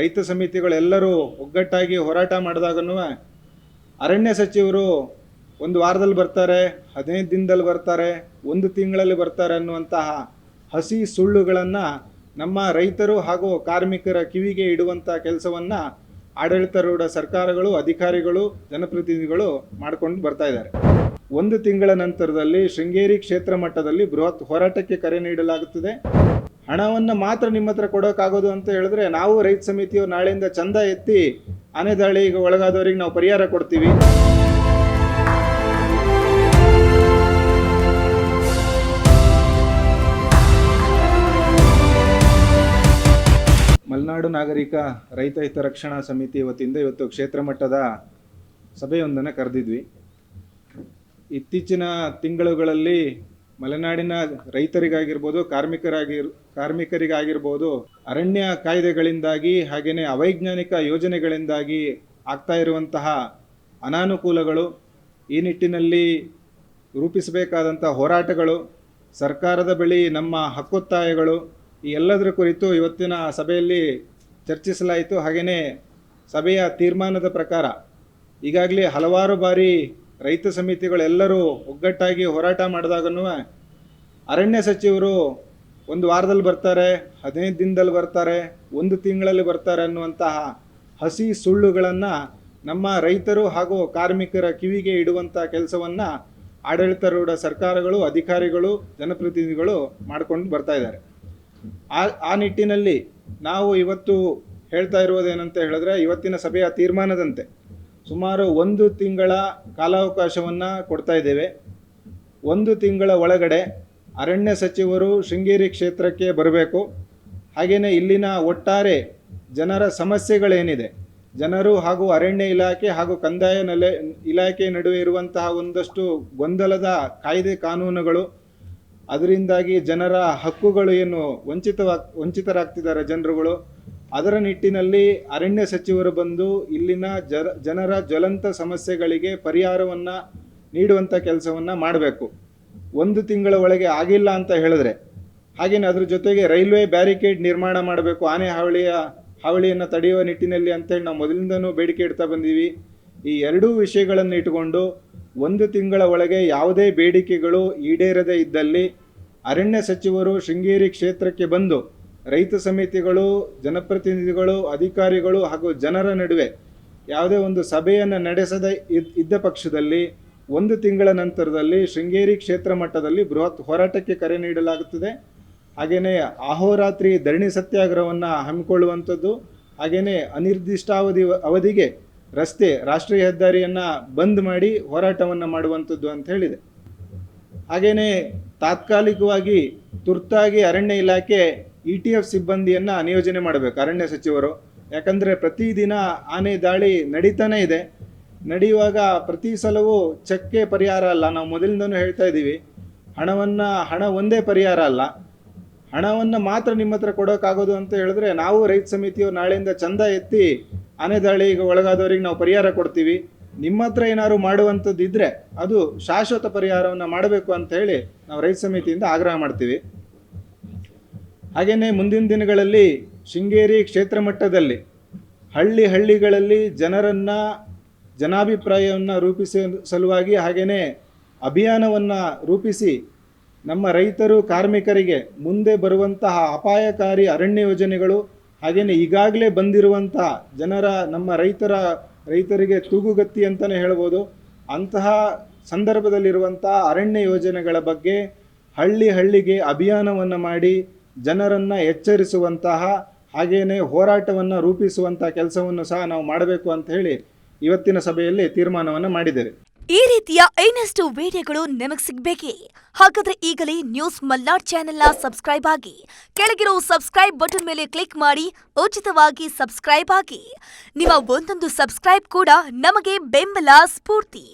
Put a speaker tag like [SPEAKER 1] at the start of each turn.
[SPEAKER 1] ರೈತ ಸಮಿತಿಗಳೆಲ್ಲರೂ ಒಗ್ಗಟ್ಟಾಗಿ ಹೋರಾಟ ಮಾಡಿದಾಗನೂ ಅರಣ್ಯ ಸಚಿವರು ಒಂದು ವಾರದಲ್ಲಿ ಬರ್ತಾರೆ, ಹದಿನೈದು ದಿನದಲ್ಲಿ ಬರ್ತಾರೆ, ಒಂದು ತಿಂಗಳಲ್ಲಿ ಬರ್ತಾರೆ ಅನ್ನುವಂತಹ ಹಸಿ ಸುಳ್ಳುಗಳನ್ನು ನಮ್ಮ ರೈತರು ಹಾಗೂ ಕಾರ್ಮಿಕರ ಕಿವಿಗೆ ಇಡುವಂಥ ಕೆಲಸವನ್ನು ಆಡಳಿತಾರೂಢ ಸರ್ಕಾರಗಳು, ಅಧಿಕಾರಿಗಳು, ಜನಪ್ರತಿನಿಧಿಗಳು ಮಾಡ್ಕೊಂಡು ಬರ್ತಾ ಇದ್ದಾರೆ. ಒಂದು ತಿಂಗಳ ನಂತರದಲ್ಲಿ ಶೃಂಗೇರಿ ಕ್ಷೇತ್ರ ಮಟ್ಟದಲ್ಲಿ ಬೃಹತ್ ಹೋರಾಟಕ್ಕೆ ಕರೆ ನೀಡಲಾಗುತ್ತದೆ. ಹಣವನ್ನು ಮಾತ್ರ ನಿಮ್ಮ ಹತ್ರ ಕೊಡೋಕ್ಕಾಗೋದು ಅಂತ ಹೇಳಿದ್ರೆ ನಾವು ರೈತ ಸಮಿತಿಯು ನಾಳೆಯಿಂದ ಚಂದ ಎತ್ತಿ ಆನೆ ದಾಳಿಗೆ ಒಳಗಾದವರಿಗೆ ನಾವು ಪರಿಹಾರ ಕೊಡ್ತೀವಿ. ಮಲೆನಾಡು ನಾಗರಿಕ ರೈತ ಹಿತರಕ್ಷಣಾ ಸಮಿತಿ ವತಿಯಿಂದ ಇವತ್ತು ಕ್ಷೇತ್ರ ಮಟ್ಟದ ಸಭೆಯೊಂದನ್ನು ಕರೆದಿದ್ವಿ. ಇತ್ತೀಚಿನ ತಿಂಗಳುಗಳಲ್ಲಿ ಮಲೆನಾಡಿನ ರೈತರಿಗಾಗಿರ್ಬೋದು, ಕಾರ್ಮಿಕರಾಗಿ, ಕಾರ್ಮಿಕರಿಗಾಗಿರ್ಬೋದು, ಅರಣ್ಯ ಕಾಯ್ದೆಗಳಿಂದಾಗಿ ಹಾಗೆಯೇ ಅವೈಜ್ಞಾನಿಕ ಯೋಜನೆಗಳಿಂದಾಗಿ ಆಗ್ತಾ ಇರುವಂತಹ ಅನಾನುಕೂಲಗಳು ಈ ನಿಟ್ಟಿನಲ್ಲಿ ರೂಪಿಸಬೇಕಾದಂಥ ಹೋರಾಟಗಳು, ಸರ್ಕಾರದ ಬಳಿ ನಮ್ಮ ಹಕ್ಕೊತ್ತಾಯಗಳು, ಈ ಎಲ್ಲದರ ಕುರಿತು ಇವತ್ತಿನ ಸಭೆಯಲ್ಲಿ ಚರ್ಚಿಸಲಾಯಿತು. ಹಾಗೆಯೇ ಸಭೆಯ ತೀರ್ಮಾನದ ಪ್ರಕಾರ ಈಗಾಗಲೇ ಹಲವಾರು ಬಾರಿ ರೈತ ಸಮಿತಿಗಳೆಲ್ಲರೂ ಒಗ್ಗಟ್ಟಾಗಿ ಹೋರಾಟ ಮಾಡಿದಾಗನೂ ಅರಣ್ಯ ಸಚಿವರು ಒಂದು ವಾರದಲ್ಲಿ ಬರ್ತಾರೆ, ಹದಿನೈದು ದಿನದಲ್ಲಿ ಬರ್ತಾರೆ, ಒಂದು ತಿಂಗಳಲ್ಲಿ ಬರ್ತಾರೆ ಅನ್ನುವಂತಹ ಹಸಿ ಸುಳ್ಳುಗಳನ್ನು ನಮ್ಮ ರೈತರು ಹಾಗೂ ಕಾರ್ಮಿಕರ ಕಿವಿಗೆ ಇಡುವಂಥ ಕೆಲಸವನ್ನು ಆಡಳಿತಾರೂಢ ಸರ್ಕಾರಗಳು, ಅಧಿಕಾರಿಗಳು, ಜನಪ್ರತಿನಿಧಿಗಳು ಮಾಡ್ಕೊಂಡು ಬರ್ತಾ ಇದ್ದಾರೆ. ಆ ಆ ನಿಟ್ಟಿನಲ್ಲಿ ನಾವು ಇವತ್ತು ಹೇಳ್ತಾ ಇರುವುದೇನಂತ ಹೇಳಿದ್ರೆ, ಇವತ್ತಿನ ಸಭೆಯ ತೀರ್ಮಾನದಂತೆ ಸುಮಾರು ಒಂದು ತಿಂಗಳ ಕಾಲಾವಕಾಶವನ್ನು ಕೊಡ್ತಾ ಇದ್ದೇವೆ. ಒಂದು ತಿಂಗಳ ಒಳಗಡೆ ಅರಣ್ಯ ಸಚಿವರು ಶೃಂಗೇರಿ ಕ್ಷೇತ್ರಕ್ಕೆ ಬರಬೇಕು. ಹಾಗೆಯೇ ಇಲ್ಲಿನ ಒಟ್ಟಾರೆ ಜನರ ಸಮಸ್ಯೆಗಳೇನಿದೆ. ಜನರು ಹಾಗೂ ಅರಣ್ಯ ಇಲಾಖೆ ಹಾಗೂ ಕಂದಾಯ ನೆಲೆ ಇಲಾಖೆ ನಡುವೆ ಇರುವಂತಹ ಒಂದಷ್ಟು ಗೊಂದಲದ ಕಾಯ್ದೆ ಕಾನೂನುಗಳು, ಅದರಿಂದಾಗಿ ಜನರ ಹಕ್ಕುಗಳು ಏನು ವಂಚಿತವಾಗ, ವಂಚಿತರಾಗ್ತಿದ್ದಾರೆ ಜನರುಗಳು. ಅದರ ನಿಟ್ಟಿನಲ್ಲಿ ಅರಣ್ಯ ಸಚಿವರು ಬಂದು ಇಲ್ಲಿನ ಜನರ ಜ್ವಲಂತ ಸಮಸ್ಯೆಗಳಿಗೆ ಪರಿಹಾರವನ್ನು ನೀಡುವಂಥ ಕೆಲಸವನ್ನು ಮಾಡಬೇಕು. ಒಂದು ತಿಂಗಳ ಒಳಗೆ ಆಗಿಲ್ಲ ಅಂತ ಹೇಳಿದ್ರೆ ಹಾಗೆಯೇ ಅದ್ರ ಜೊತೆಗೆ ರೈಲ್ವೆ ಬ್ಯಾರಿಕೇಡ್ ನಿರ್ಮಾಣ ಮಾಡಬೇಕು, ಆನೆ ಹಾವಳಿಯ, ಹಾವಳಿಯನ್ನು ತಡೆಯುವ ನಿಟ್ಟಿನಲ್ಲಿ ಅಂತೇಳಿ ನಾವು ಮೊದಲಿಂದನೂ ಬೇಡಿಕೆ ಇಡ್ತಾ ಬಂದೀವಿ. ಈ ಎರಡೂ ವಿಷಯಗಳನ್ನು ಇಟ್ಟುಕೊಂಡು ಒಂದು ತಿಂಗಳ ಒಳಗೆ ಯಾವುದೇ ಬೇಡಿಕೆಗಳು ಈಡೇರದೇ ಇದ್ದಲ್ಲಿ ಅರಣ್ಯ ಸಚಿವರು ಶೃಂಗೇರಿ ಕ್ಷೇತ್ರಕ್ಕೆ ಬಂದು ರೈತ ಸಮಿತಿಗಳು, ಜನಪ್ರತಿನಿಧಿಗಳು, ಅಧಿಕಾರಿಗಳು ಹಾಗೂ ಜನರ ನಡುವೆ ಯಾವುದೇ ಒಂದು ಸಭೆಯನ್ನು ನಡೆಸದೇ ಇದ್- ಇದ್ದ ಪಕ್ಷದಲ್ಲಿ ಒಂದು ತಿಂಗಳ ನಂತರದಲ್ಲಿ ಶೃಂಗೇರಿ ಕ್ಷೇತ್ರ ಮಟ್ಟದಲ್ಲಿ ಬೃಹತ್ ಹೋರಾಟಕ್ಕೆ ಕರೆ ನೀಡಲಾಗುತ್ತದೆ. ಹಾಗೆಯೇ ಅಹೋರಾತ್ರಿ ಧರಣಿ ಸತ್ಯಾಗ್ರಹವನ್ನು ಹಮ್ಮಿಕೊಳ್ಳುವಂಥದ್ದು, ಹಾಗೆಯೇ ಅನಿರ್ದಿಷ್ಟಾವಧಿ ಅವಧಿಗೆ ರಸ್ತೆ, ರಾಷ್ಟ್ರೀಯ ಹೆದ್ದಾರಿಯನ್ನು ಬಂದ್ ಮಾಡಿ ಹೋರಾಟವನ್ನು ಮಾಡುವಂಥದ್ದು ಅಂತ ಹೇಳಿದೆ. ಹಾಗೆಯೇ ತಾತ್ಕಾಲಿಕವಾಗಿ ತುರ್ತಾಗಿ ಅರಣ್ಯ ಇಲಾಖೆ ಇ ಟಿ ಎಫ್ ಸಿಬ್ಬಂದಿಯನ್ನು ನಿಯೋಜನೆ ಮಾಡಬೇಕು, ಅರಣ್ಯ ಸಚಿವರು. ಯಾಕಂದರೆ ಪ್ರತಿದಿನ ಆನೆ ದಾಳಿ ನಡೀತಾನೇ ಇದೆ. ನಡೆಯುವಾಗ ಪ್ರತಿ ಸಲವೂ ಚೆಕ್ಕೆ ಪರಿಹಾರ ಅಲ್ಲ. ನಾವು ಮೊದಲಿಂದನೂ ಹೇಳ್ತಾ ಇದ್ದೀವಿ, ಹಣವನ್ನು, ಹಣ ಒಂದೇ ಪರಿಹಾರ ಅಲ್ಲ. ಹಣವನ್ನು ಮಾತ್ರ ನಿಮ್ಮ ಹತ್ರ ಕೊಡೋಕ್ಕಾಗೋದು ಅಂತ ಹೇಳಿದ್ರೆ ನಾವು ರೈತ ಸಮಿತಿಯು ನಾಳೆಯಿಂದ ಚಂದ ಎತ್ತಿ ಆನೆ ದಾಳಿಗೆ ಒಳಗಾದವರಿಗೆ ನಾವು ಪರಿಹಾರ ಕೊಡ್ತೀವಿ. ನಿಮ್ಮ ಹತ್ರ ಏನಾದ್ರು ಮಾಡುವಂಥದ್ದು ಇದ್ದರೆ ಅದು ಶಾಶ್ವತ ಪರಿಹಾರವನ್ನು ಮಾಡಬೇಕು ಅಂತ ಹೇಳಿ ನಾವು ರೈತ ಸಮಿತಿಯಿಂದ ಆಗ್ರಹ ಮಾಡ್ತೀವಿ. ಹಾಗೆಯೇ ಮುಂದಿನ ದಿನಗಳಲ್ಲಿ ಶೃಂಗೇರಿ ಕ್ಷೇತ್ರ ಮಟ್ಟದಲ್ಲಿ ಹಳ್ಳಿ ಹಳ್ಳಿಗಳಲ್ಲಿ ಜನರನ್ನು, ಜನಾಭಿಪ್ರಾಯವನ್ನು ರೂಪಿಸುವ ಸಲುವಾಗಿ ಹಾಗೆಯೇ ಅಭಿಯಾನವನ್ನು ರೂಪಿಸಿ ನಮ್ಮ ರೈತರು, ಕಾರ್ಮಿಕರಿಗೆ ಮುಂದೆ ಬರುವಂತಹ ಅಪಾಯಕಾರಿ ಅರಣ್ಯ ಯೋಜನೆಗಳು ಹಾಗೆಯೇ ಈಗಾಗಲೇ ಬಂದಿರುವಂಥ ಜನರ, ನಮ್ಮ ರೈತರ, ರೈತರಿಗೆ ತೂಗುಗತ್ತಿ ಅಂತಲೇ ಹೇಳ್ಬೋದು. ಅಂತಹ ಸಂದರ್ಭದಲ್ಲಿರುವಂಥ ಅರಣ್ಯ ಯೋಜನೆಗಳ ಬಗ್ಗೆ ಹಳ್ಳಿ ಹಳ್ಳಿಗೆ ಅಭಿಯಾನವನ್ನು ಮಾಡಿ ಜನರನ್ನು ಎಚ್ಚರಿಸುವಂತಹ ಹಾಗೆಯೇ ಹೋರಾಟವನ್ನು ರೂಪಿಸುವಂಥ ಕೆಲಸವನ್ನು ಸಹ ನಾವು ಮಾಡಬೇಕು ಅಂತ ಹೇಳಿ ಇವತ್ತಿನ ಸಭೆಯಲ್ಲಿ ತೀರ್ಮಾನವನ್ನು ಮಾಡಿದ್ದೇವೆ.
[SPEAKER 2] ಈ ರೀತಿಯ ಇನ್ನಷ್ಟು ವಿಡಿಯೋಗಳು ನಿಮಗೆ ಸಿಗಬೇಕೇ? ಹಾಗಾದ್ರೆ ಈಗಲೇ ನ್ಯೂಸ್ ಮಲ್ನಾಡ್ ಚಾನೆಲ್ನ ಸಬ್ಸ್ಕ್ರೈಬ್ ಆಗಿ, ಕೆಳಗಿರೋ ಸಬ್ಸ್ಕ್ರೈಬ್ ಬಟನ್ ಮೇಲೆ ಕ್ಲಿಕ್ ಮಾಡಿ, ಉಚಿತವಾಗಿ ಸಬ್ಸ್ಕ್ರೈಬ್ ಆಗಿ. ನಿಮ್ಮ ಒಂದೊಂದು ಸಬ್ಸ್ಕ್ರೈಬ್ ಕೂಡ ನಮಗೆ ಬೆಂಬಲ ಸ್ಫೂರ್ತಿ.